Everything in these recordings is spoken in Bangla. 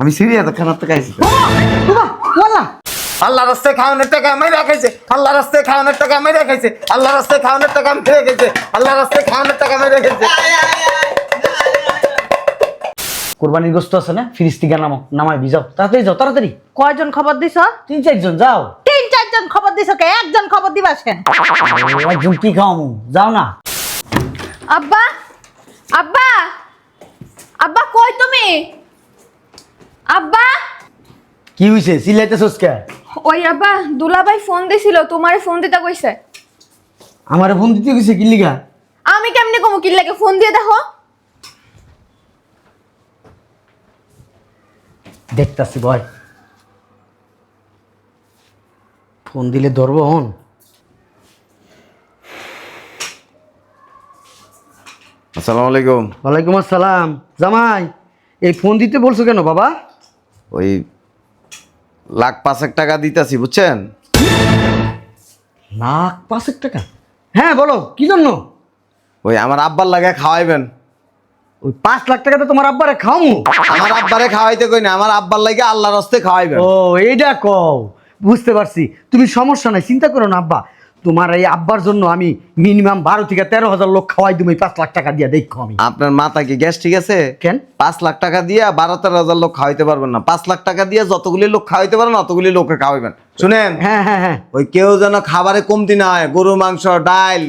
আমি সিরিয়াস খানার থেকে আইছি। আল্লাহ রাস্তায় খাওয়ানোর টাকা আমি রেখেছে। আল্লাহ রাস্তায় খাওয়ানোর টাকা আমি রেখেছে। আল্লাহ রাস্তায় খাওয়ানোর টাকা আমি রেখেছে। আল্লাহ রাস্তায় খাওয়ানোর টাকা আমি রেখেছে। কোরবানির গোস্ত আছে না? ফ্রিজ থেকে নামো নামাই ভিজাও। তাড়াতাড়ি যাও তাড়াতাড়ি। কয়জন খবর দিছ? তিন চারজন যাও। তিন চারজন খবর দিছ কে? একজন খবর দিবা আরে, একজন কি খাওয়ামু? যাও না। আব্বা আব্বা আব্বা কই তুমি? আব্বা! কি হইছে? সিলাইতেছস কে? ওই আব্বা দুলাভাই ফোন দিছিল তোমারে ফোন দিতে কইছে। আমারে ফোন দিতে গেছে কি লিগা? আমি কেমনে কমু কি লাগে ফোন দিয়ে দেখো। দেখতাছি ভয় ফোন দিলে ধরবো হন। আসসালামু আলাইকুম। ওয়ালাইকুম আসসালাম। জামাই এই ফোন দিতে বলছো কেন বাবা? ওই লাখ পাঁচেক টাকা দিতেছি বুঝছেন? লাখ পাঁচেক টাকা? হ্যাঁ বলো কি জন্য? ওই আমার আব্বার লাগে খাওয়াইবেন। ওই পাঁচ লাখ টাকা তো তোমার আব্বারে খাওয়ামু। আমার আব্বারে খাওয়াইতে কই না আমার আব্বার লাগে আল্লাহর হস্তে খাওয়াইবেন। ও এইটা কও বুঝতে পারছি। তুমি সমস্যা নাই চিন্তা করো না আব্বা। তোমার এই আব্বার জন্য আমি মিনিমাম বারো থেকে তেরো হাজার লোক খাওয়াই তুমি পাঁচ লাখ টাকা দিয়ে দেখো আমি। আপনার মাথা কি গ্যাস ঠিক আছে? কেন? পাঁচ লাখ টাকা দিয়ে বারো তেরো হাজার লোক খাওয়াইতে পারবেন না। পাঁচ লাখ টাকা দিয়ে যতগুলি লোক খাওয়াইতে পারেন অতগুলি লোককে খাওয়াইবেন। শুনেন? হ্যাঁ হ্যাঁ হ্যাঁ। ওই কেউ যেন খাবারে কমতি না হয় গরু মাংস ডাল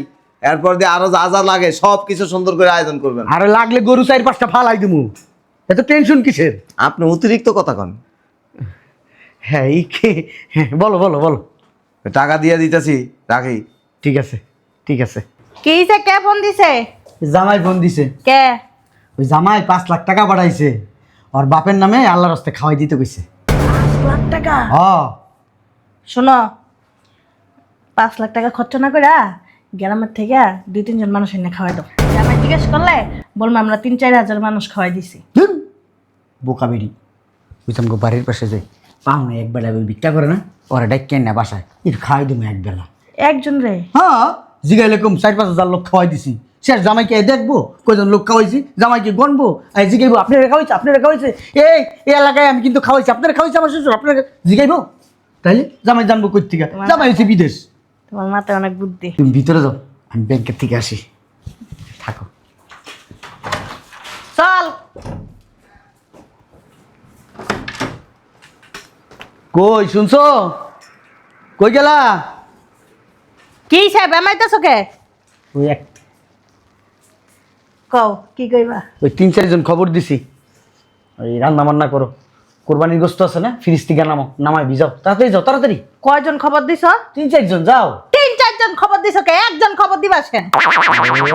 এরপর দিয়ে আরও যা যা লাগে সব কিছু সুন্দর করে আয়োজন করবেন। আরে লাগলে গরু চার পাঁচটা ফালাই দিমু। এত টেনশন কিসের? আপনি অতিরিক্ত কথা কন। হ্যাঁ হ্যাঁ বলো বলো বলো। টাকা দিয়ে দিতেছি রাখি। ঠিক আছে ঠিক আছে। কি হইছে? কে ফোন দিছে? জামাই ফোন দিছে। কে? ওই জামাই পাঁচ লাখ টাকা পাঠাইছে। ওর বাপের নামে আল্লাহর হস্তে খাওয়াই দিতে কইছে। লাখ টাকা? হ। শোনো পাঁচ লাখ টাকা খরচ না করে গ্রামের থেকে দুই তিনজন মানুষ এনে খাওয়াই দাও। জামাই জিজ্ঞেস করলে বলব আমরা তিন চার হাজার মানুষ খাওয়াই দিছি। বোকা বেরি বুঝতাম গো বাড়ির পাশে যাই পাও না এক বেলা ভিক্ষা করে না? ওরা না বাসায়? একটু খাওয়াই দেবো এক বেলা। একজন রে? হ্যাঁ জিগাইলে কম চার পাঁচ হাজার লোক খাওয়াই দিছি। শেষ জামাইকে দেখব লোক খাওয়াইছি জামাইকে গনবো আর জিগাইবো আপনি রেখা এই এই এলাকায় আমি কিন্তু খাওয়াইছি আপনারা খাওয়াইছে আমার শ্বশুর আপনারা জিগাইবো? তাইলে জামাই জানব কই থেকে জামাই হয়েছে বিদেশ। তোমার মাথায় অনেক বুদ্ধি। তুমি ভিতরে যাও আমি ব্যাংকের থেকে আসি। থাকো। চল। কই শুনছো? কই গেলা? কি সাহেব এমাইতেছ কে? ওই এক কও কি কইবা ওই তিন চারজন খবর দিছি। ওই রান্না বান্না করো কোরবানির গোস্ত আছে না ফ্রিজ থেকে নামো নামাই ভিজাও। তাড়াতাড়ি যাও তাড়াতাড়ি। কয়জন খবর দিছ? তিন চারজন যাও। তিন চারজন খবর দিছ কে? একজন খবর দিবা আরে,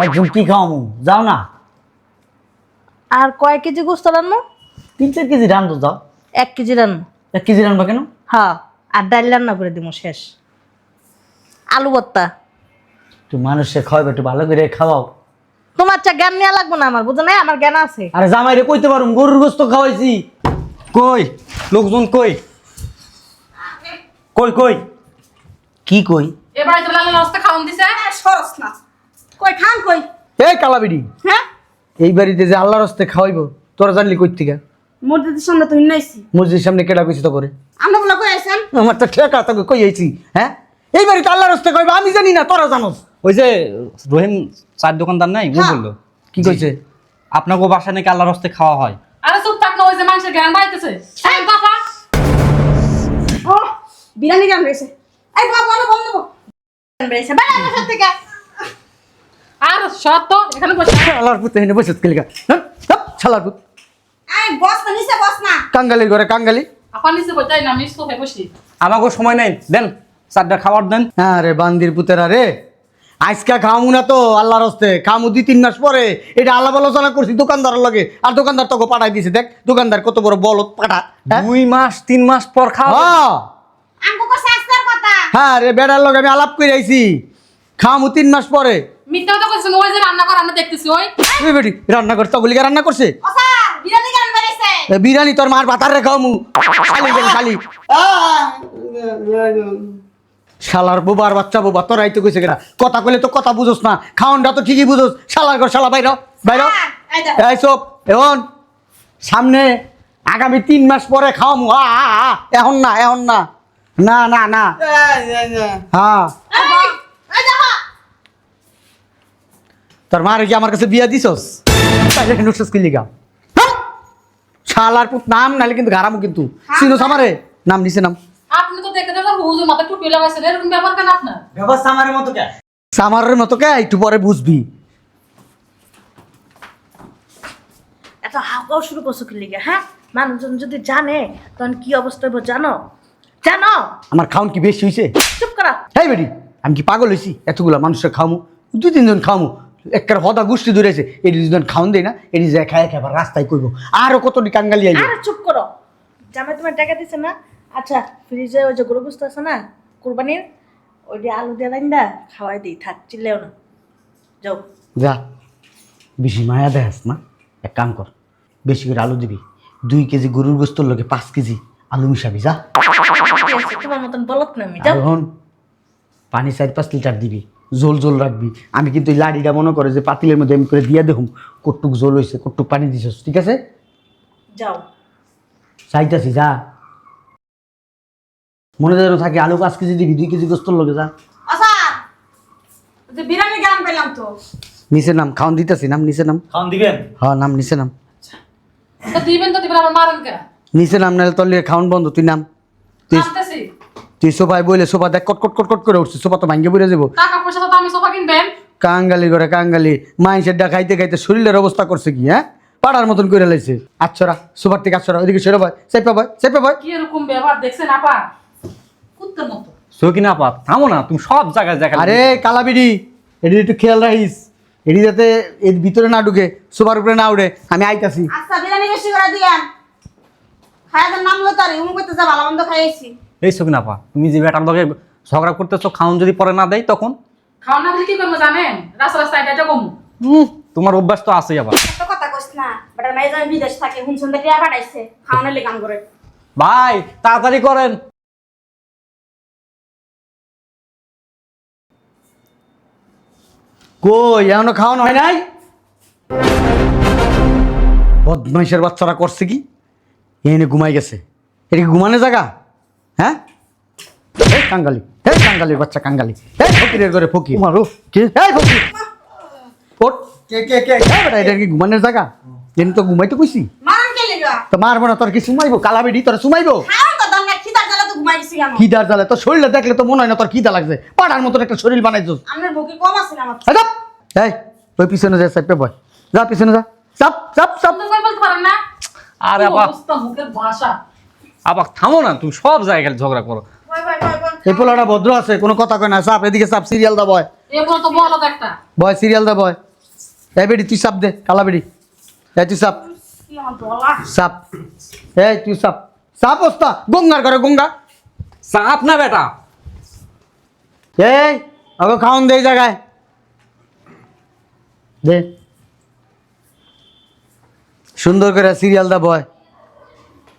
একজন কি খাওয়ামু যাও না। আর কয় কেজি গোস্ত রান্নো তিন চার কেজি রান্ধো যাও। এক কেজি রান্নো এক কেজি রান্না কেন? হ্যাঁ আর ডাল রান্না করে দিব শেষ। আলু ভর্তা। তুই মানুষে খাওয়াবে একটু ভালো করে খাওয়াও। তোমার চা জ্ঞান নেওয়া লাগবো না আমার বুঝো না আমার জ্ঞান আছে। আরে জামাই রে কইতে পারুম গরুর গোস্ত খাওয়াইছি। কই? লোকজন কই? কই কই? কি কই? এবার তো লাল রাস্তা খাওয়ান দিছে। সরস না কই খান কই? এই কালাবিড়ি। হ্যাঁ? এই বাড়িতে যে আল্লাহর হস্তে খাওয়াইবো তোরা জানলি কই থেকে? মসজিদের সামনে তো নাইছি মসজিদের সামনে কেডা কইছি তো করে আমরা বলা কই আইছেন? আমার তো ঠেকা তোকে কই আইছি হ্যাঁ? এই বাড়িতে আল্লাহর খাইবো আমি জানি না তোরা জানোস। ওই যে রহিম চার দোকানদার নাই ও বলল। কি কইছে? আপনাকে বাসায় নাকি আল্লাহর হস্তে খাওয়া হয়? আরে চুপ থাক না ওই যে মানুষের জ্ঞান বাড়িতেছে এই বাবা! ও রয়েছে এই বাবা বলো বন্ধ রয়েছে থেকে। আর সত্য এখানে বসে। শালার পুত এনে বসে কেলিকা হ্যাঁ হ্যাঁ, শালার পুত আই বস না নিচে বস না। কাঙ্গালির ঘরে কাঙ্গালি। আপা নিচে বসে না আমি সোফে বসি। আমাকে সময় নেই দেন চারটা খাবার দেন। হ্যাঁ রে বান্দির পুতেরা রে। আজকা খামু না তো আল্লাহর হস্তে খামু দুই তিন মাস পরে। এটা আল্লাহ আলোচনা করছি দোকানদারের লগে। আর দোকানদার তোকে পাঠাই দিছে দেখ দোকানদার কত বড় বলত পাঠা হ্যাঁ? দুই মাস তিন মাস পর খাওয়া হ্যাঁ। আমগো কো শাস্তার কথা। হ্যাঁ রে বেড়ার লগে আমি আলাপ করে আইছি। খামু তিন মাস পরে। মিথ্যা কথা কইছেন ওই যে রান্না করা আমরা দেখতেছি ওই। তুই বেটি রান্না করছে তগলিকা রান্না করছে? ও স্যার বিরিয়ানি বিরিয়ানি তোর মার ভাতার রে খামু খালি খালি শালার বোবার বাচ্চা বোবা তোরাই তো কইছে কেনা কথা কইলে তো কথা বুঝোস না। খাওনটা তো ঠিকই বুঝোস। শালার ঘর শালা বাইর বাইর এই সব এখন সামনে আগামী তিন মাস পরে খাওয়ামু। আ, এখন না এখন না। না না না। হ্যাঁ। তোর মার কি আমার কাছে বিয়া দিছস? তাইলে নুসস কি লিগা! শালার পুত নাম নালে কিন্তু গারামু কিন্তু। চিনোস আমারে নাম নিচে নাম। আপনি তো দেখতে দেখতে হুজুর মাথা টুপি লাগাইছেন এরকম ব্যাপার কেন আপনার? ব্যবস্থা আমার মতো কে? সামারের মতো কে? একটু পরে বুঝবি। এত হাওকাও শুরু করছ কি লিগে হ্যাঁ? মানুষজন যদি জানে তখন কি অবস্থা হইব জানো? জানো? আমার খাউন কি বেশি হইছে? চুপ করা। এই বেটি আমি কি পাগল হয়েছি এতগুলা মানুষের খামু দুই তিনজন খামু একটা হদা গোষ্ঠী ধরেছে এটি দুজন খাওন দেয় না এটি যায় খায় খাবার রাস্তায় করব আরও কতটি কাঙ্গালি আইবে। আরে চুপ করো। জামাই তোমার টাকা দিছে না? আচ্ছা ফ্রিজে ওই যে গরু গুস্ত আছে না কুরবানির ওই দিয়ে আলু দিয়ে লাইন দা খাওয়াই দিই থাক চিল্লেও না। যাও। যা বেশি মায়া দেখাস না। এক কাম কর বেশি করে আলু দিবি। দুই কেজি গরুর গোস্তর লোকে পাঁচ কেজি আলু মিশাবি যা। তোমার মতন বলত না আমি পানি চার পাঁচ লিটার দিবি। জোল জোল রাখবি। আমি কিন্তু এই লাড়িটা মনে করে যে পাতিলের মধ্যে আমি করে দিয়ে দেখুম কটুক জোল হয়েছে কটুক পানি দিছস ঠিক আছে? যাও। চাইতাছি যা। মনে যেন থাকে আলু পাঁচ কেজি দিবি দুই কেজি গোস্তর লোকে যা। আচ্ছা বিরিয়ানি গান পেলাম তো। নিচে নাম খাওয়ান দিতেছি নাম নিচে নাম। খাওন দিবেন? হ্যাঁ নাম নিচে নাম। দিবেন তো দিবেন আমার মারেন কে নিচে নাম নাহলে তোর লিগে খাওয়ান বন্ধ তুই নাম। তুই তুই সোফায় বইলে সোফা দেখ কট কট কট কট করে উঠছিস সোফা তো ভাঙ্গে পড়ে যাব। টাকা পয়সা তো আমি সোফা কিনবেন? কাঙ্গালি করে কাঙ্গালি মাইসের ডা খাইতে খাইতে শরীরের অবস্থা করছে কি হ্যাঁ? পাড়ার মতন করে লাইছে। আচ্ছরা সোফার থেকে আচ্ছরা ওইদিকে সেরে ভাই সেপে ভাই সেপে ভাই কি এরকম ব্যবহার দেখছেন আপা? কুত্তের মতো। সকিনা আপা থামো না তুমি সব জায়গায় আরে কালাবিড়ি এটি একটু খেয়াল রাখিস। এটি যাতে এর ভিতরে না ঢুকে সোফার উপরে না উঠে আমি আইতাছি। আচ্ছা বিরিয়ানি বেশি করে দিয়ান। খায়াদের নাম লো তারি করতে যা ভালো মন্দ খাইয়েছি। এই সকিনা আপা তুমি যে বেটার লগে ঝগড়া করতেছো খাওন যদি পরে না দেয় তখন? খাওয়া না দিলে কি করব জানেন? রাস্তা রাস্তায় এটা কমু। উম, তোমার অভ্যাস তো আছেই আবার। একটা কথা কইস না বেটার মাই যাই বিদেশ থাকে হুন সন্ধ্যা টিয়া পাঠাইছে খাওয়ানোর লি কাম করে ভাই তাড়াতাড়ি করেন। কই এখনও খাওয়ানো হয় নাই? বদমাইশের বাচ্চারা করছে কি? এনে ঘুমাই গেছে। এটা কি ঘুমানো জায়গা? হ্যাঁ? এই কাঙ্গালি এই কাঙ্গালির বাচ্চা কাঙ্গালি। এই ফকিরের ঘরে ফকির। মারো কি? এই ফকির। ওঠ। কে কে কে বেটা এটা কি ঘুমানোর জায়গা? এনে তো ঘুমাইতে কইছি। তো মারবো না তোর কি সুমাইবো? কালাবিডি তোর সুমাইবো? খিদার জ্বালা তো ঘুমাই গেছি কেন? খিদার জ্বালে তোর শরীরে দেখলে তো মনে হয় না তোর খিদা লাগছে। পাড়ার মতন একটা শরীর বানাইছস। আপনার বুকে কম আছে না এই। ওই পিছনে যা সাইপে বয়। যা পিছনে যা। চাপ চাপ চাপ। আরে অবস্থা মুখের ভাষা। আপা থামো না তুমি সব জায়গায় ঝগড়া করো। এই পোলাটা ভদ্র আছে কোনো কথা কয় না চাপ এদিকে চাপ সিরিয়াল দা বয় বয় সিরিয়াল দা বয় এই বেডি তুই চাপ দে কালা বেডি। এই তুই চাপ। কি আমার এই তুই চাপ। চাপ ওস্তা গঙ্গার করে গঙ্গা। চাপ না বেটা। এই আগে খাওন দে এই জায়গায়। দে। সুন্দর করে সিরিয়াল দা বয়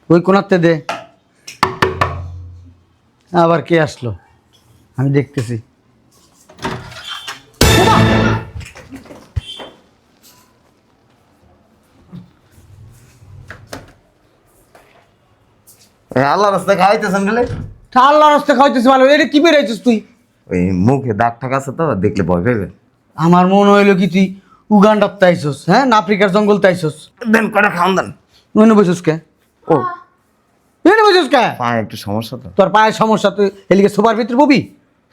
ওই কোনাতে দে। আবার কে আসলো? আমি দেখতেছি। আল্লাহ রাস্তায় খাওয়াইতেছেন বলে আল্লাহ রাস্তা খাওয়াইতেছি ভালো। এটা কি বেরাইছিস তুই? ওই মুখে দাগ ঠাক আছে তো দেখলে ভয় আমার মনে হইল কি তুই উগান্ডার তাইছস হ্যাঁ? আফ্রিকার জঙ্গল তাইছস। দেন কটা খাওয়ান দেন। মনে বসিস কে? ও। মনে বসিস কে? পায়ে একটু সমস্যা তো। তোর পায়ের সমস্যা তুই এলিকে সোফার ভিতরে ববি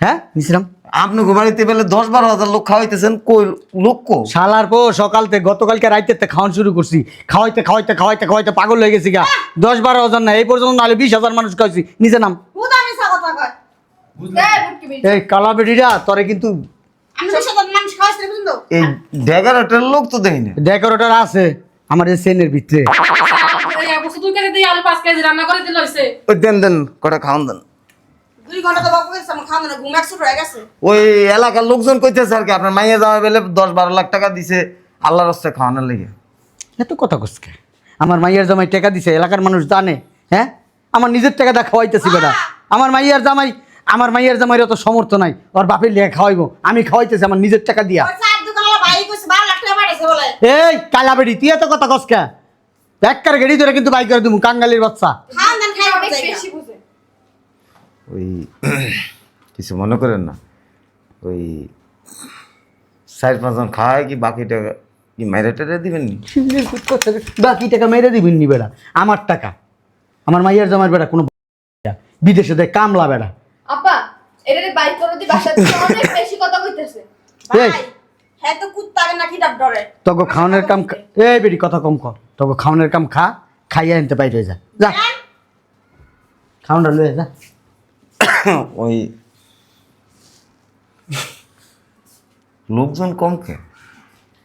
হ্যাঁ? নিছিলাম। আপনি বাড়িতে পেলে দশ বারো হাজার লোক খাওয়াইতেছেন কই লোক কো? শালার পো সকাল থেকে গতকালকে রাইতে খাওয়ান শুরু করছি। খাওয়াইতে খাওয়াইতে খাওয়াইতে খাওয়াইতে পাগল হয়ে গেছি গা। দশ বারো হাজার না এই পর্যন্ত নাহলে বিশ হাজার মানুষ খাওয়াইছি। নিচে নাম? এই কালা বেডিরা তোরে কিন্তু এই ড্যাগারটার লোক তো দেখি না। ডেকোরেটর আছে আমার এই সেনের ভিতরে। দিয়ে আলু পাঁচ কেজি রান্না করে দিল হয়েছে ওই দেন দেন কটা খাওয়ান দেন। দুই ঘণ্টা তো বাবু গেছে আমার খাওয়া না ঘুম একশো হয়ে গেছে। ওই এলাকার লোকজন কইতেছে আর কি আপনার মাইয়া যাওয়া বেলে দশ বারো লাখ টাকা দিছে আল্লাহ রাস্তায় খাওয়ানোর লেগে। এত কথা কসকে আমার মাইয়ার জামাই টাকা দিছে এলাকার মানুষ জানে হ্যাঁ? আমার নিজের টাকা দা খাওয়াইতেছি বেটা। আমার মাইয়ার জামাই আমার মাইয়ার জামাইয়ের অত সমর্থ নাই ওর বাপের লিয়ে খাওয়াইবো আমি খাওয়াইতেছি আমার নিজের টাকা দিয়া। ওই চার দোকান ভাই কইছে বারো লাখ টাকা পাঠাইছে বলে। এই কালা বেড়ি তুই এত কথা কসকা একবার গেড়ি ধরে কিন্তু বাইক করে দিব কাঙ্গালির বাচ্চা। ওই কিছু মনে করেন না। ওই চার পাঁচজন খায় কি বাকি টাকা কি মাইরে টেরে দিবেন নি? বাকি টাকা মেরে দিবেন নি বেড়া আমার টাকা। আমার মাইয়ার জামার বেড়া কোনো বিদেশে দেয় কামলা বেড়া। আপা এটা বাইক করে দি বাসা থেকে অনেক বেশি কথা কইতেছে। এই। হ্যাঁ তো কুত্তা নাকি ডাব ডরে তোকে খাওয়ানোর কাম এই বেটি কথা কম কর। তোকে খাওয়ানোর কাম খা খাইয়া আনতে বাইরে যা। যা। খাওয়ানটা লয়ে যা। ওই লোকজন কম কে?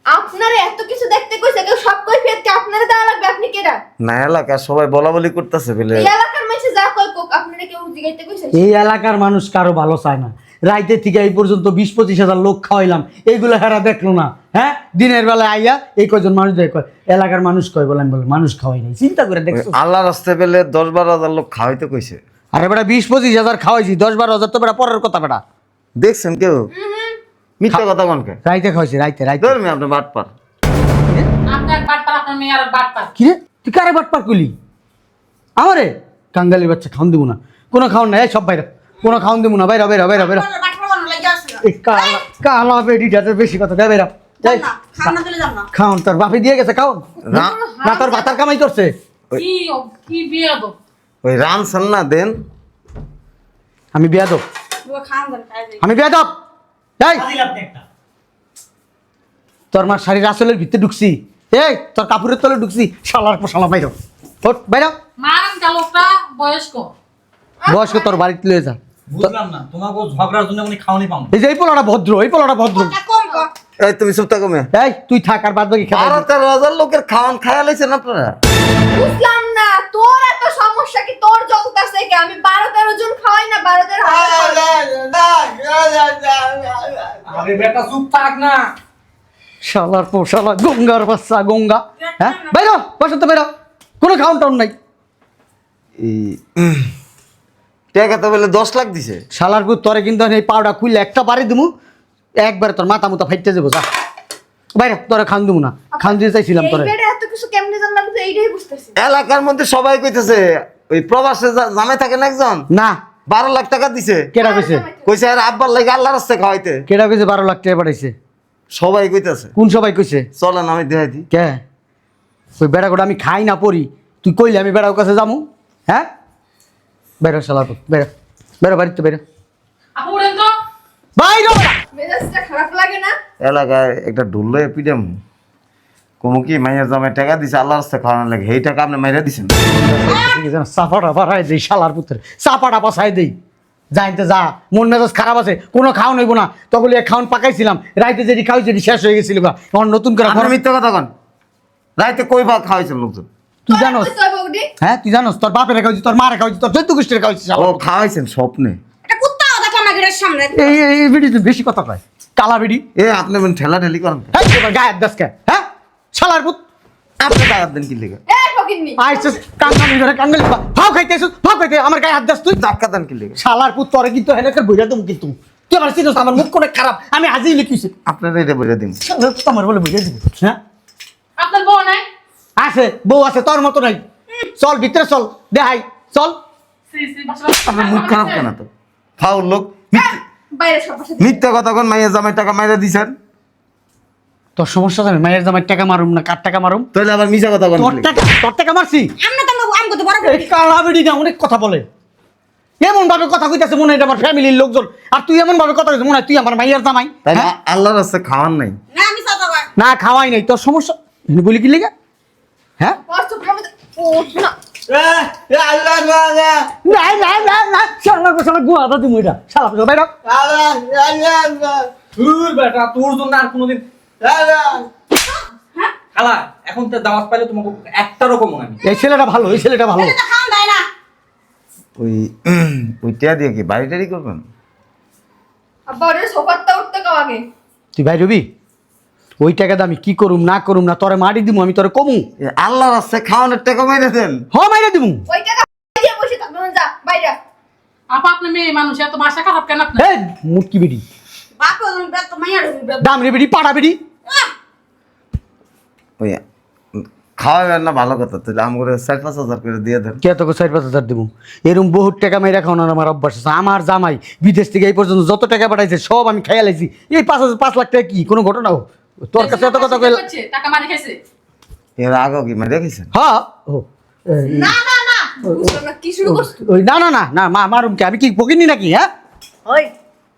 আপনার এত কিছু দেখতে কইছে কেউ সব কই ফেরকে আপনারে দেওয়া লাগবে? আপনি কেডা না এলাকা সবাই বলা বলি করতেছে বলে এই এলাকার মানুষ যা কই কোক আপনারে কেউ জিগাইতে কইছে? এই এলাকার মানুষ কারও ভালো চায় না। রাইতে থেকে এই পর্যন্ত বিশ পঁচিশ হাজার লোক খাওয়াইলাম। এইগুলো হেরা দেখল না। হ্যাঁ? দিনের বেলায় আইয়া এই কজন মানুষ দেখ কয় এলাকার মানুষ কয় বলে আমি বলে মানুষ খাওয়াই নাই। চিন্তা করে ওই দেখছ। আল্লাহ রাস্তায় পেলে দশ বারো হাজার লোক খাওয়াইতে কইছে। আরে বেটা বিশ পঁচিশ হাজার খাওয়াইছি দশ বারো হাজার তো বেটা পরের কথা বেটা। দেখছেন কেউ? মিথ্যা কথা কনকে রাইতে খাওয়াইছি রাইতে রাইতে। ধর্মে আপনি বাট পার আপনার বাটপার আপনার বাটপার। কি রে? তুই কারে বাট পার করলি আমারে? কাঙ্গালির বাচ্চা খাওন দিব না। কোনো খাওন নাই এই সব বাইরে। কোনো খাওন দিব না বাইরে বাইরে বাইরে বাইরে। কালা কালা বেডিটাতে বেশি কথা। দেয় বাইরে। খাওন তোর বাপে দিয়ে গেছে খাওন। না তোর ভাতার কামাই করছে। কি কি ওই রানছেন না দেন। আমি বিয়া দেব আমি বিয়া দেব যাই তোর মার শাড়ির আসলের ভিতরে ঢুকছি। এই তোর কাপড়ের তলে ঢুকছি। শালার পর শালা বাইর। বাইর। বয়স্ক। বয়স্ক তোর বাড়িতে লয়ে যা। বুঝলাম না তোমাকে ঝগড়ার জন্য উনি খাওয়ানি পাম এই যে এই পোলাটা ভদ্র এই পোলাটা ভদ্র কম কর এই তুমি চুপ থাকো মেয়ে এই তুই থাক আর বাদ বাকি খেলা বারো তেরো হাজার লোকের খাওয়ান খায়া লাইছেন আপনারা বুঝলাম না তোর এত সমস্যা কি তোর জ্বলতাছে কি আমি বারো তেরো জন খাওয়াই না বারো তেরো আরে বেটা চুপ থাক না শালার পর শালা গঙ্গার বাচ্চা গঙ্গা হ্যাঁ বাইর বসে তো বেরো কোনো খাওন টাউন নাই এই টাকা তো বলে দশ লাখ দিছে? শালার পুত তোরে কিন্তু এই পাউডা খুললে একটা বাড়ি দিমু একবারে তোর মাথা মুতা ফাইটতে যাব যা। বাইরে তোরে খান দিমু না খান দিয়ে চাইছিলাম এই তোরে। এত কিছু কেমনে জানলাম তো এইটাই বুঝতেছি। এলাকার মধ্যে সবাই কইতেছে ওই প্রবাসে জামাই থাকেন একজন? না। বারো লাখ টাকা দিছে। কেডা কইছে? কইছে আর আব্বার লাগে আল্লাহ রাস্তায় খাওয়াইতে। কেডা কইছে বারো লাখ টাকা পাঠাইছে? সবাই কইতেছে। কোন সবাই কইছে? চলেন আমি দেখাই দিই। কে? ওই বেড়া কোটা আমি খাই না পড়ি। তুই কইলে আমি বেড়ার কাছে যামু হ্যাঁ? বেরো শালার পুত বেরো। বেরো বাড়িতে বেরো। আপু উড়েন তো। বাইরো মেজাজটা খারাপ লাগে না? এলাকায় একটা ঢুললো পিটাম কুমু কি মাইয়ের জামাই টাকা দিছে আল্লাহ রাস্তায় খাওয়ানোর লাগে। এই টাকা আপনি মাইরা দিছেন? চাপাটা বাড়াই দেই শালার পুত্রে চাপাটা বসাই দেই। যাইতে যা মন মেজাজ খারাপ আছে কোনো খাওয়া নইব না। তখন এক খাওয়ান পাকাইছিলাম রাইতে যেটি খাওয়াই যেটি শেষ হয়ে গেছিল এখন নতুন করে মিথ্যা কথা কন। রাইতে কই ভাগ খাওয়াইছেন লোকজন তুই জানোস? তোর বউডি হ্যাঁ তুই জানোস? তোর বাপের খাওয়াইছি তোর মারে খাওয়াইছি তোর চৈত্য গোষ্ঠীর খাওয়াইছি ও খাওয়াইছেন স্বপ্নে? এই এই- বেশি কথা কয়। কালা বিড়ি এ আপনি মানে ঠেলা ঠেলি করেন হ্যাঁ গায়ের দাসকে হ্যাঁ? শালার পুত। আপনি টাকা দেন কি লেগে? এই কাঙ্গালি ধরে কাঙ্গালি ভাও খাইতেছ ভাও খাইতে আমার গায়ে হাত দাস তুই। ধাক্কা দেন কি লেগে? শালার পুত তোরে কিন্তু হেনেকের বইরা দেবো কিন্তু। তুই আমার চিনোস আমার মুখ করে খারাপ। আমি আজই লিখিছি। আপনারা এটা বলে দিন আমার বলে বইরা দিব। হ্যাঁ? আপনার বউ নাই? আছে বউ আছে তোর মতো নাই। চল ভিতরে চল দেখাই। চল। মুখ খারাপ কেন তো ফাউল লোক মিথ্যে- বাইরে সব বাসা। মিথ্যা কথা কোন মাইয়ের জামাই টাকা মাইরা দিছেন। তোর সমস্যা জানি মায়ের জামাই টাকা মারুম না কার টাকা মারুম? তাহলে আবার মিছা কথা কোন তোর টাকা তোর টাকা মারছি? আমরা তো আমি কত বড় এই কালা বেড়ি অনেক কথা বলে। এমন ভাবে কথা কইতাছে মনে হয় এটা আমার ফ্যামিলির লোকজন। আর তুই এমন ভাবে কথা কইছিস মনে হয় তুই আমার মাইয়ার জামাই হ্যাঁ? আল্লাহর রাস্তায় খাওয়ান নাই। না আমি না খাওয়াই নাই। তোর সমস্যা বলি কি লেগে? হ্যাঁ? না না না না না শালা শালা গুয়া তুমি এটা। শালা শালা বাইরে ধুর বেটা তোর জন্য আর কোনোদিন খালা এখন তো দাওয়াত পাইলে তোমাকে একটা রকম আমি এই ছেলেটা ভালো এই ছেলেটা ভালো। ওই দিয়ে কি করবেন? আব্বা ওরে সোফারটা উঠতে কাও আগে। তুই ভাই ওই টাকাটা আমি কি করুম না করুম না তোরে মারি দিমু আমি তোরে কমু? আল্লাহর রাস্তায় খাওয়ানোর টাকা মাইরা দেন। হ মাইরা দিমু। ওই টাকা দিয়ে বসে থাকবে যা বাইরে আপা আপনি মেয়ে মানুষ এত বাসা খারাপ কেন আপনি এই মুটকি বিড়ি। বাপ বেত মাইয়া ঢুকবে দাম রে বিড়ি পাড়া বিড়ি। ওই খাওয়াবেন না ভালো কথা তাহলে আমগুলো চার পাঁচ হাজার করে দিয়ে দেন। কে তোকে চার পাঁচ হাজার দেবো এরকম বহুত টাকা মেয়ে খাওয়ানোর আমার অভ্যাস আছে। আমার জামাই বিদেশ থেকে এই পর্যন্ত যত টাকা পাঠাইছে সব আমি খাইয়া লাইছি। এই পাঁচ হাজার পাঁচ লাখ টাকা কি? কোনো ঘটনা হোক। তোর কাছে এত কথা কইল টাকা মারি খাইছে এর আগেও কি মেরে রেখেছেন হ্যাঁ। ও না না না। না কি শুরু করছ? ওই না না না না মা মারুম কি আমি কি পকিনি নাকি হ্যাঁ? ওই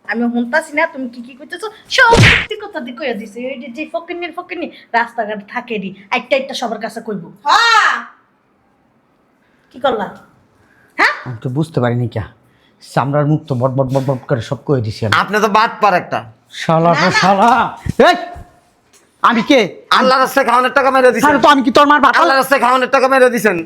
আমি শুনতাছি না তুমি কি কি করতেছো? সত্যি কথা দি কইয়া দিছে এই যে- যে ফকিনির ফকিনি রাস্তাঘাট থাকে দি একটা একটা সবার কাছে কইব। হ্যাঁ। কি করলা? হ্যাঁ? আমি তো বুঝতে পারিনি কে চামড়ার মুখ তো বট বট বট বট করে সব কয়ে দিছি। আপনি তো বাদ পার একটা। শালা শালা। এই আমি কে? আল্লাহ রাস্তায় খাওয়ানোর টাকা মেরে দিছেন। তো আমি কি তোর মার বাবা আল্লাহ রাস্তায় খাওয়ানোর টাকা মেরে দিছেন।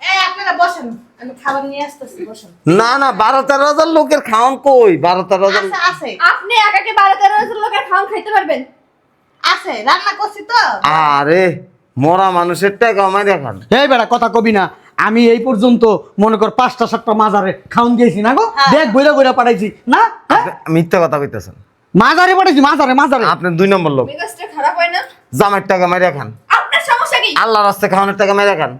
এই আপনারা বসেন। আমি খাবার নিয়ে আসতেছি বসেন। না না বারো তেরো হাজার লোকের খাওয়ান কই? বারো তেরো হাজার আছে আছে। আপনি একাকে বারো তেরো হাজার লোকের খাওয়ান খাইতে পারবেন। আছে রান্না করছি তো। আরে মরা মানুষের টাকা আমায় দেখান এই বেড়া কথা কবি না। আমি এই পর্যন্ত মনে কর পাঁচটা সাতটা মাজারে খাওন দিয়েছি না গো? দেখ বইরা বইরা পাঠাইছি। না? হ্যাঁ? মিথ্যা কথা কইতেছেন। মাজারে পাঠাইছি মাজারে মাজারে। আপনি দুই নম্বর লোক। মেজাজটা খারাপ হয় না? জামাইয়ের টাকা মেরে খান। আপনার সমস্যা কি? আল্লাহ রাস্তায় খাওয়ানোর টাকা মেরে খান।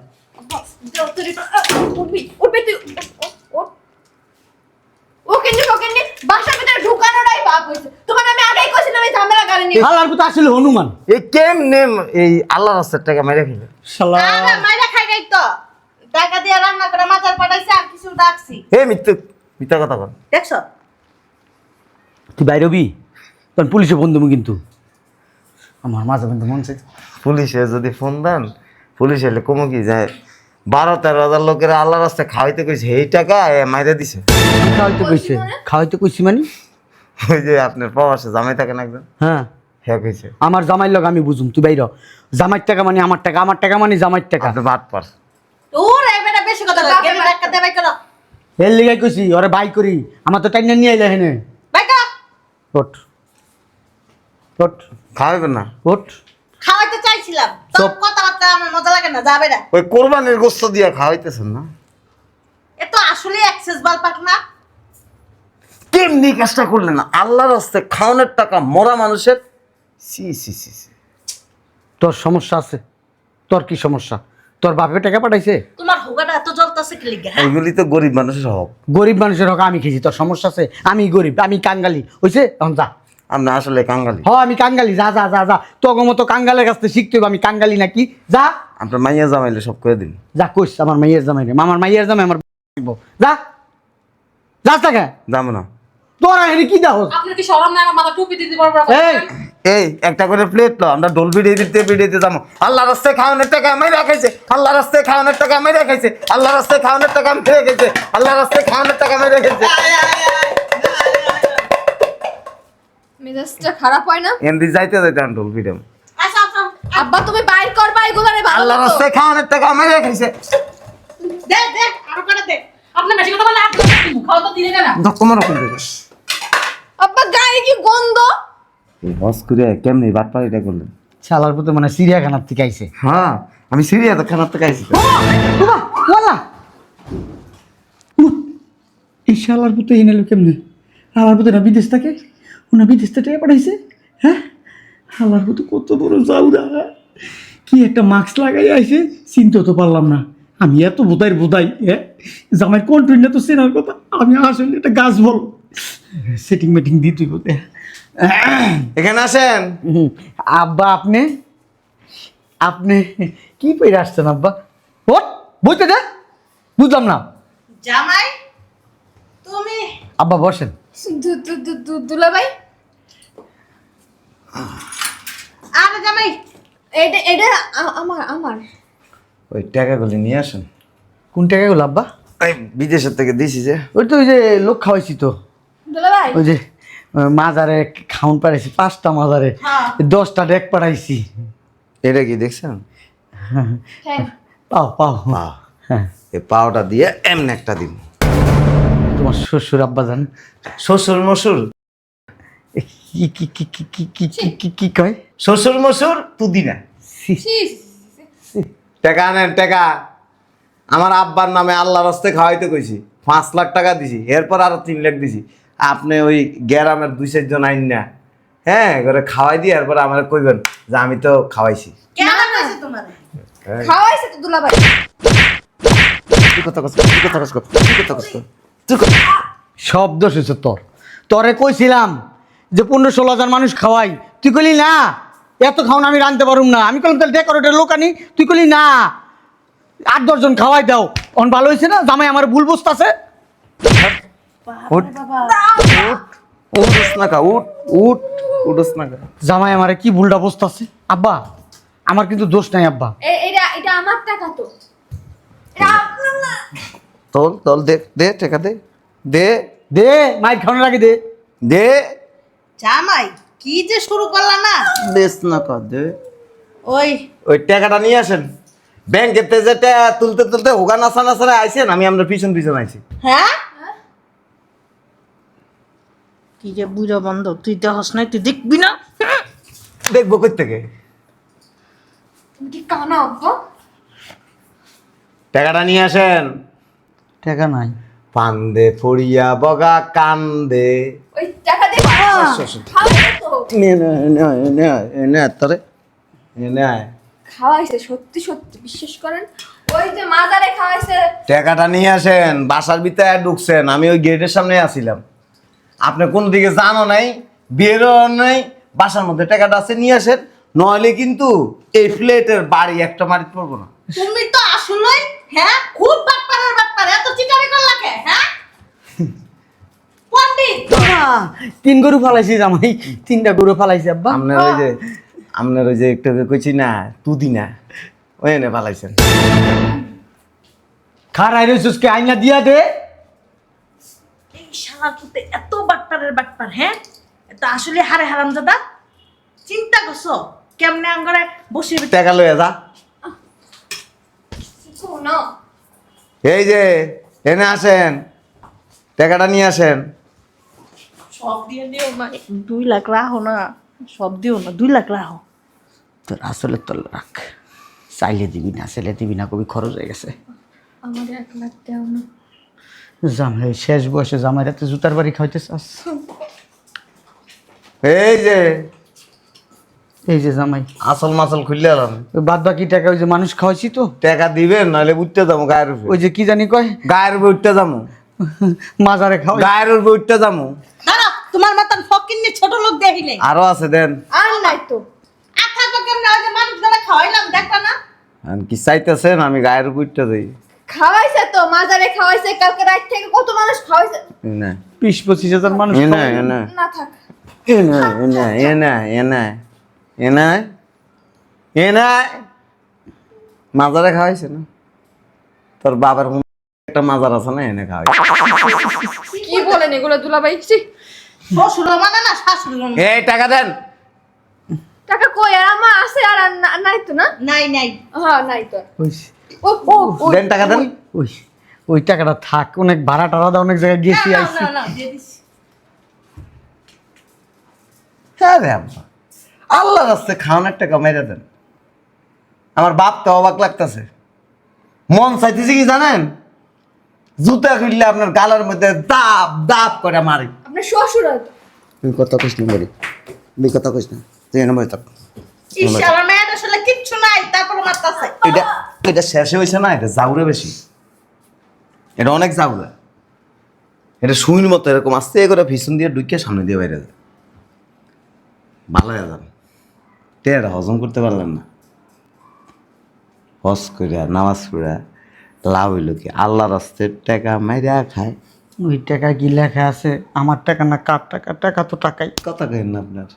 হনুমান। এই কেমনে এই আল্লাহ রাস্তার টাকা মেরে খেলে খাই নাই তো। টাকা দিয়ে রান্না করে মাথার পাঠাইছি আর কিছু ডাকছি। হে মিথ্যা মিথ্যা কথা দেখছ? তুই বাইরবি তখন পুলিশে ফোন দেবো কিন্তু। আমার মাঝে কিন্তু মন চাই। পুলিশে যদি ফোন দেন পুলিশ এলে কমে কি যায় বারো তেরো হাজার লোকের আল্লাহ রাস্তায় খাওয়াইতে কইছে এই টাকা এ মাইরে দিছে। খাওয়াইতে কইছে খাওয়াইতে কইছি মানে? ওই যে আপনার প্রবাসে জামাই থাকেন একজন? হ্যাঁ। হ্যাঁ কইছে। আমার জামাইর লোক আমি বুঝুম তুই বাইর জামাইর টাকা মানে আমার টাকা আমার টাকা মানে জামাইর টাকা। আপনি বাদ পার তোর এবারে বেশি কথা এর লিগাই কইছি ওরে বাই করি। আমার তো টাইনা নিয়ে আইলে হেনে। বাই করো। ওঠ। খাওয়াবেন না। ওঠ। খাওয়াইতে চাইছিলাম তোর কথাবার্তা আমার মজা লাগে না যাবে না। ওই কোরবানির গোস্ত দিয়া খাওয়াইতেছেন না? এ তো আসলে অ্যাক্সেস বাল পাক না। কেমনি কাজটা করলেন? না আল্লাহ রাস্তায় খাওয়ানোর টাকা মরা মানুষের? সি সি সি সি। তোর সমস্যা আছে। তোর কি সমস্যা? তোর বাপে টাকা পাঠাইছে? তোমার হোগাটা এত জ্বলতাছে কি লিগা হ্যাঁ? ওইগুলি তো গরিব মানুষের হক। গরিব মানুষের হোক আমি খেয়েছি তোর সমস্যা আছে? আমি গরিব আমি কাঙ্গালি। হইছে? এখন যা। আপনি আসলে কাঙ্গালি। হ আমি কাঙ্গালি যা যা যা যা। তোকে মতো কাঙ্গালের কাছ থেকে শিখতে হবে আমি কাঙ্গালি নাকি? যা। আপনার মাইয়া জামাইলে সব করে দিন। যা কইস আমার মাইয়ের জামাই রে। আমার মাইয়ের জামাই আমার যা। যা টাকা যাব না। তোরা হেরি কি দাও আপনার কি সরম নাই? আমার মাথা টুপি দিতে পারব এই। এই একটা করে প্লেট লো আমরা ডোল ভিডিয়ে দিতে ভিডিয়ে দিতে যাব। আল্লাহ রাস্তায় খাওয়ানোর টাকা আমি রাখাইছে আল্লাহ রাস্তায় খাওয়ানোর টাকা আমি রাখাইছে আল্লাহ রাস্তায় খাওয়ানোর টাকা আমি রেখেছে আল্লাহ রাস্তায় খাওয়ানোর টাকা আমি রেখেছে মেজাজটা খারাপ হয় না? এমনি যাইতে যাইতে আমি ডোল ভিডিও আসো আসো আব্বা তুমি বাইর করবা এগুলো রে ভালো আল্লাহ মতো। রাস্তায় খাওয়ানোর টাকা দে দে আরও করে দে। আপনি বেশি কথা বললে আপনি খাওয়া তো দিলে না তোমার রকম দেবে আব্বা গায়ে কি গন্ধ? এই বস করে কেমনি বাট পাড়িটা করলেন? শালার পুতো মানে চিড়িয়াখানার থেকে আইছে। হ্যাঁ আমি সিরিয়া তো খানার থেকে আইছি। বাবা ওয়ালা। এই শালার পুতো এনে কেমনে? পুতো না বিদেশ থেকে? ওনা বিদেশ থেকে টাকা পাঠাইছে? হ্যাঁ? হালার পুতো কত বড় যাউরা কি একটা মাস্ক লাগাই আইছে? চিনতে তো পারলাম না। আমি এত বোধাই বোধাই হ্যাঁ? জামাই কন্ট্রোল তো চেনার কথা। আমি আসলে একটা গাছ বল। সেটিং মেটিং দিই তুই বোধ এখানে আসেন। আব্বা আপনি? আপনি কি পেয়ে আসছেন আব্বা? ওট বইতে দে। বুঝলাম না। জামাই তুমি? আব্বা বসেন। দু- দু- দু- দু- দুলাভাই? আরে জামাই এটা এটা আমার আমার। ওই টাকাগুলি নিয়ে আসেন। কোন টাকাগুলো আব্বা? এই বিদেশের থেকে দিছি যে। ওই তো ওই যে লোক খাওয়াইছি তো। ওই যে মাজারে খাউন পাঠাইছি পাঁচটা মাজারে। হ্যাঁ। দশটা ডেক পাঠাইছি এটা কি দেখছেন? হ্যাঁ। পাও পাও। হ্যাঁ। এই পাওটা দিয়ে এমন একটা দিন। তোমার শ্বশুর আব্বা জান। শ্বশুর মশুর। এ, কি কি কি কি কি কি কি কি কি কয়? শ্বশুর মশুর পুদিনা। সি, টাকা আনেন টাকা। আমার আব্বার নামে আল্লাহ রাস্তায় খাওয়াইতে কইছি। পাঁচ লাখ টাকা দিছি এরপর আরও তিন লাখ দিছি। আপনি ওই গ্যারামের দুই চারজন আইন না। হ্যাঁ করে খাওয়াই দিয়ে এরপর আমার কইবেন যে আমি তো খাওয়াইছি। তোমার? খাওয়াইছে তো দুলা ভাই তুই কথা কস তুই কথা কস তুই কথা কস তুই সব দোষ হচ্ছে তোর। তোরে কইছিলাম যে পনেরো ষোলো হাজার মানুষ খাওয়াই। তুই কলি না এত খাওয়ান আমি রানতে পারুম না। আমি কইলাম তাহলে ডেকোরেটের লোক আনি। তুই কলি না আট দশজন খাওয়াই দাও। অন ভালো হয়েছে না? জামাই আমার ভুল উঠ উঠস না কা উঠ উঠ উঠস না কা জামাই আমারে কি ভুলটা বুঝতেছে? আব্বা আমার কিন্তু দোষ নাই আব্বা। এটা এটা আমার টাকা তো। এটা তোল তোল দে দে টাকা দে। দে। দে মাইর খাওয়ানোর আগে দে। দে। জামাই কি যে শুরু করলা না? দেস না কা ওই ওই টাকাটা নিয়ে আসেন। ব্যাংকের তে যে টাকা তুলতে তুলতে হোগা নাচা নাচারে আইছেন আমি আমরা পিছন পিছন আইছি। হ্যাঁ? কি যে বুড়ো বন্ধ তুই দেখস নাই তুই দেখবি না? দেখব কই থেকে তুমি কি কানা আব্বা? টাকাটা নিয়ে আসেন। টাকা নাই। পান্দে ফড়িয়া বগা কান্দে। তোরে খাওয়াইছে সত্যি সত্যি বিশ্বাস করেন? ওই যে মাজারে খাওয়াইছে। টাকাটা নিয়ে আসেন বাসার ভিতরে ঢুকছেন আমি ওই গেটের সামনে আসিলাম আপনি কোন দিকে জানো নাই বেরো নাই বাসার মধ্যে টাকাটা আছে নিয়ে আসেন। নইলে কিন্তু এই ফ্লেটের বাড়ি একটা মারি পড়ব না। তুমি তো আসলেই হ্যাঁ খুব বাটপাড়ার বাটপার এত চিকারি করলা কে হ্যাঁ? তিন গরু ফালাইছি জামাই তিনটা গরু ফালাইছি আব্বা। আপনার ওই যে আপনার ওই যে একটু কইছি না তুদি না ওই এনে পালাইছেন খারাই রইছিস কে আইনা দিয়া দে। এই শালার পুতে এত বাটপারের বাটপার হ্যাঁ? এটা আসলে হারে হারাম দাদা চিন্তা করছ কেমনে আঙ্গরে বসে টাকা লয়ে যা। এই যে এনে আসেন। টাকাটা নিয়ে আসেন। সব দিয়ে দিও না। দুই লাখ রাখো না সব দিও না দুই লাখ রাখো তোর আসলে তোর রাখ চাইলে দিবি না চাইলে দিবি না কবি খরচ হয়ে গেছে। আমার এক লাখ দেও না। জামাই শেষ বয়সে জামাই রাতে জুতার বাড়ি খাইতে চাস? এই যে। এই যে জামাই। আসল মাসল খুললে এলাম বাদ বাকি টাকা ওই যে মানুষ খাওয়াইছি তো। টাকা দিবেন নাহলে উঠতে যাব গায়ের উপরে। ওই যে কি জানি কয়? গায়ের উপরে উঠতে যাব। মাজারে খাওয়াই। গায়ের উপরে উঠতে যাব। তোমার মতন ফকির নিয়ে ছোট লোক দেখি নেই আরও আছে দেন। আর নাই তো। আর থাকব কেমনে ওই যে মানুষগুলো খাওয়াইলাম দেখবা না। কি চাইতেছেন? আমি গায়ের উপরে উঠতে যাই খাওয়াইছে তো মাজারে খাওয়াইছে কালকে রাত থেকে কত মানুষ খাওয়াইছে। না বিশ পঁচিশ হাজার মানুষ না না না থাক। এ না এ না এ না না না না মাজারে খাওয়াইছে না? তোর বাবার একটা মাজার আছে না এনে খাওয়াই কি বলেন এগুলো দুলাভাই? শ্বশুর মানে না শাশুড়ি এই টাকা দেন। টাকা কই? আর আমার আছে আর নাই তো না? নাই নাই। হ্যাঁ নাই তো। ও ও ও দেন টাকা দেন। ওই ওই টাকাটা থাক অনেক ভাড়া টাড়া দেওয়া অনেক জায়গায় গেছি আইছি। হ্যাঁ রে আল্লাহ রাস্তে খাওয়ানোর টাকা মেরে দেন। আমার বাপ তো অবাক লাগতেছে। মন চাইতেছে কি জানেন? জুতা খুললে আপনার গালের মধ্যে দাপ দাপ করে মারি। আপনার শ্বশুর তুই কথা কইস না বলি তুই কথা কইস না। তুই এনে বই থাক। ইস, আমার মেয়ের আসলে কিচ্ছু নাই তারপরে মারতাছে। এটা এটা শেষে হয়েছে না এটা জাউরে বেশি। এটা অনেক জাউরা। এটা সুইর মতো এরকম আস্তে করে ভীষণ দিয়ে ঢুকিয়ে সামনে দিয়ে বাইরে যায়। ভালো যান টেরা হজম করতে পারলেন না। হজ করে নামাজ পড়া লাভ হইল কি? আল্লাহ রাস্তে টাকা মাইরা খায়। ওই টাকা কি লেখা আছে? আমার টাকা না কার টাকা? টাকা তো টাকাই। কথা কেন না আপনার।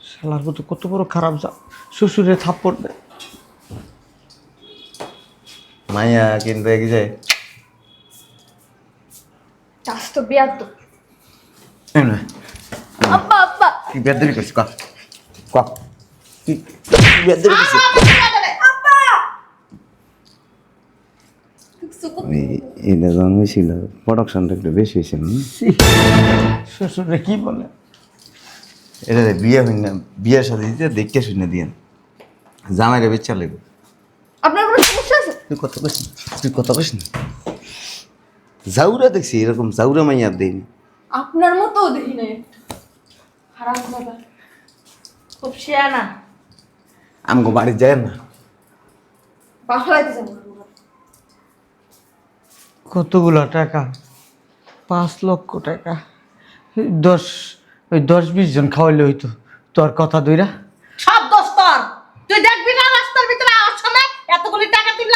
শালার কত কত বড় খারাপ যা শ্বশুরে থাপ্পড় দেয়। মাইয়া কিন্তু এক যে চাষ তো বিয়ার তো। এই নে, আব্বা আব্বা। কি বেদবি করছিস? ক। ক। কি বেদবি করছিস? এটা যখন হয়েছিল প্রোডাকশনটা একটু বেশি হয়েছিল না? শ্বশুরে কি বলে? এটা বিয়ে হইন না বিয়ের সাথে দিতে দেখতে শুনে দিয়েন। জামাইরে বেচা লাগবে আপনার কোনো সমস্যা আছে? তুই কত কইস না তুই কত কইস না। জাউরা দেখছি এরকম জাউরা মাইয়া দেয়নি আপনার মতো দেখি কথা খুব শিয়ানা। আমগো বাড়ি যায় না। বাসা বাড়িতে যাব কতগুলো টাকা? পাঁচ লক্ষ টাকা। দশ ওই দশ বিশ জন খাওয়াইলে হইতো। তোর কথা দইরা। সব দোষ তোর। তুই দেখবি না রাস্তার ভিতরে এতগুলি টাকা তুই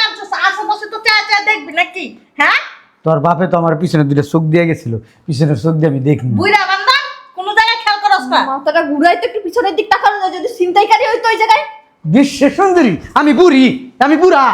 আশেপাশে তো চেয়ে চেয়ে দেখবি নাকি? হ্যাঁ? তোর বাপে তো আমার পিছনে দুইটা চোখ দিয়ে গেছিল। পিছনের চোখ দিয়ে আমি দেখিনি বুইরা বান্দা কোনো জায়গায় খেয়াল করস না। মাথাটা ঘুরাই তো একটু পিছনের দিক তাকানো যদি ছিনতাইকারী হইতো ওই জায়গায়। বিশ্বের সুন্দরী আমি বুড়ি আমি বুড়া।